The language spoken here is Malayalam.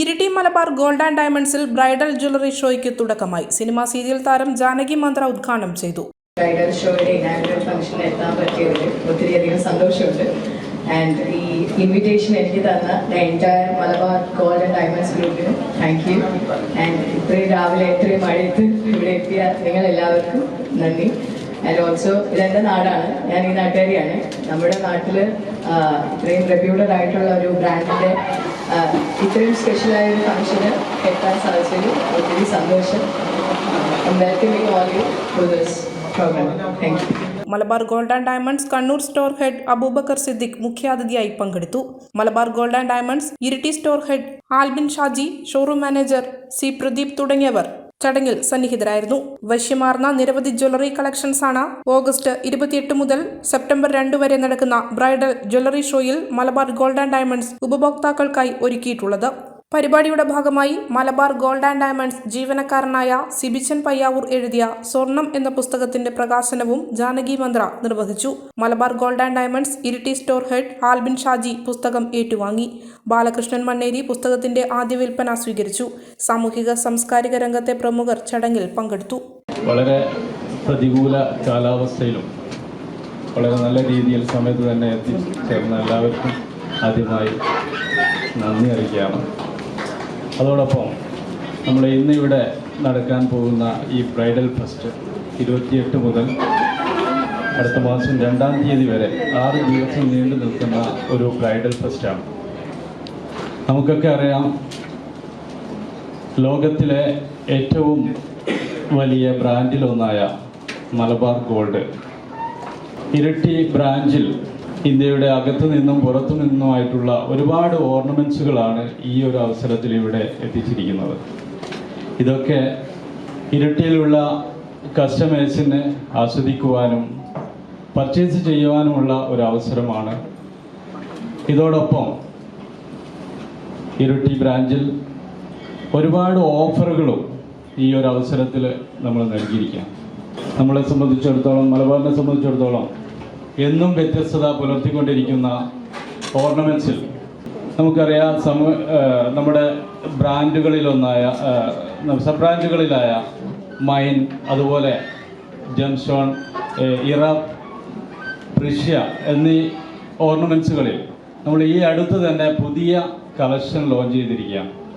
ഇരിട്ടി മലബാർ ഗോൾഡ് ആൻഡ് ഡയമണ്ട്സിൽ ബ്രൈഡൽ ജ്വല്ലറി ഷോയ്ക്ക് തുടക്കമായി. സിനിമാ സീരിയൽ താരം ജാനകി മന്ത്ര ഉദ്ഘാടനം ചെയ്തു. ബ്രൈഡൽ ഷോയുടെ ഇനാഗുറൽ ഫംഗ്ഷന് എത്താൻ പറ്റിയതിൽ ഒത്തിരിയധികം സന്തോഷമുണ്ട്. ആൻഡ് ഈ ഇൻവിറ്റേഷൻ എനിക്ക് തന്ന entire Malabar gold and diamonds ഗ്രൂപ്പിന് താങ്ക് യു ആൻഡ് ഇത്രയും രാവിലെ ഇത്രയും മഴയത്ത് ഇവിടെ എത്തിയ നിങ്ങൾ എല്ലാവർക്കും നന്ദി. ആൻഡ് ഓൾസോ ഇതെന്റെ നാടാണ്. ഞാൻ ഈ നാട്ടുകാരിയാണ്. നമ്മുടെ നാട്ടിൽ ഇത്രയും റെപ്യൂട്ടഡ് ആയിട്ടുള്ള ഒരു ബ്രാൻഡിന്റെ ഇത്രയും സ്പെഷ്യലായ ഒരു ഫംഗ്ഷന് എത്താൻ സാധിച്ചതിൽ ഒത്തിരി സന്തോഷം. Programme Malabar gold and diamonds Kannur store head Abubakkar Siddique മുഖ്യാതിഥിയായി പങ്കെടുത്തു. Malabar gold and diamonds Iritty store head Albin Shaji showroom manager C Pradeep തുടങ്ങിയവർ. ചടങ്ങിൽ സന്നിഹിതരായിരുന്നു. വശ്യമാർന്ന നിരവധി ജ്വല്ലറി കളക്ഷൻസാണ് ഓഗസ്റ്റ് ഇരുപത്തിയെട്ട് മുതൽ സെപ്റ്റംബർ രണ്ട് വരെ നടക്കുന്ന ബ്രൈഡൽ ജ്വല്ലറി ഷോയിൽ മലബാർ ഗോൾഡ് ആൻഡ് ഡയമണ്ട്സ് ഉപഭോക്താക്കൾക്കായി ഒരുക്കിയിട്ടുള്ളത്. പരിപാടിയുടെ ഭാഗമായി മലബാർ ഗോൾഡ് ആൻഡ് ഡയമണ്ട്സ് ജീവനക്കാരനായ സിബിച്ചൻ പയ്യാവൂർ എഴുതിയ സ്വർണം എന്ന പുസ്തകത്തിന്റെ പ്രകാശനവും ജാനകി മന്ത്ര നിർവഹിച്ചു. Malabar gold and diamonds Iritty store head Albin Shaji പുസ്തകം ഏറ്റുവാങ്ങി. ബാലകൃഷ്ണൻ മണ്ണേരി പുസ്തകത്തിന്റെ ആദ്യ വിൽപ്പന സ്വീകരിച്ചു. സാമൂഹിക സാംസ്കാരിക രംഗത്തെ പ്രമുഖർ ചടങ്ങിൽ പങ്കെടുത്തു. വളരെ പ്രതികൂല കാലാവസ്ഥയിലും വളരെ നല്ല രീതിയിൽ സമയത്ത് തന്നെ എത്തിച്ചേർന്ന എല്ലാവർക്കും ആദ്യമായി നന്ദി അറിയിക്കുകയാണ്. അതോടൊപ്പം നമ്മൾ ഇന്ന് ഇവിടെ നടക്കാൻ പോകുന്ന ഈ ബ്രൈഡൽ ഫെസ്റ്റ് ഇരുപത്തിയെട്ട് മുതൽ അടുത്ത മാസം രണ്ടാം തീയതി വരെ ആറ് ദിവസം നീണ്ടു നിൽക്കുന്ന ഒരു ബ്രൈഡൽ ഫെസ്റ്റാണ്. നമുക്കൊക്കെ അറിയാം ലോകത്തിലെ ഏറ്റവും വലിയ ബ്രാൻഡിലൊന്നായ മലബാർ ഗോൾഡ്. ഇരട്ടി ബ്രാഞ്ചിൽ ഇന്ത്യയുടെ അകത്തു നിന്നും പുറത്തു നിന്നുമായിട്ടുള്ള ഒരുപാട് ഓർണമെന്റ്സുകളാണ് ഈ ഒരു അവസരത്തിൽ ഇവിടെ എത്തിച്ചിരിക്കുന്നത്. ഇതൊക്കെ ഇരട്ടിയിലുള്ള കസ്റ്റമേഴ്സിനെ ആസ്വദിക്കുവാനും പർച്ചേസ് ചെയ്യുവാനുമുള്ള ഒരു അവസരമാണ്. ഇതോടൊപ്പം ഇരട്ടി ബ്രാഞ്ചിൽ ഒരുപാട് ഓഫറുകളും ഈ ഒരു അവസരത്തിൽ നമ്മൾ നൽകിയിരിക്കാം നമ്മളെ സംബന്ധിച്ചിടത്തോളം മലബാറിനെ സംബന്ധിച്ചിടത്തോളം എന്നും വ്യത്യസ്തത പുലർത്തിക്കൊണ്ടിരിക്കുന്ന ഓർണമെന്റ്സിൽ നമുക്കറിയാം സമൂ നമ്മുടെ ബ്രാൻഡുകളിലൊന്നായ സബ് ബ്രാൻഡുകളിലായ മൈൻ അതുപോലെ ജംഷോൺ ഇറാബ് ഇറ പ്രഷ്യ എന്നീ ഓർണമെന്റ്സുകളിൽ നമ്മൾ ഈ അടുത്ത് തന്നെ പുതിയ കളക്ഷൻ ലോഞ്ച് ചെയ്തിരിക്കുകയാണ്.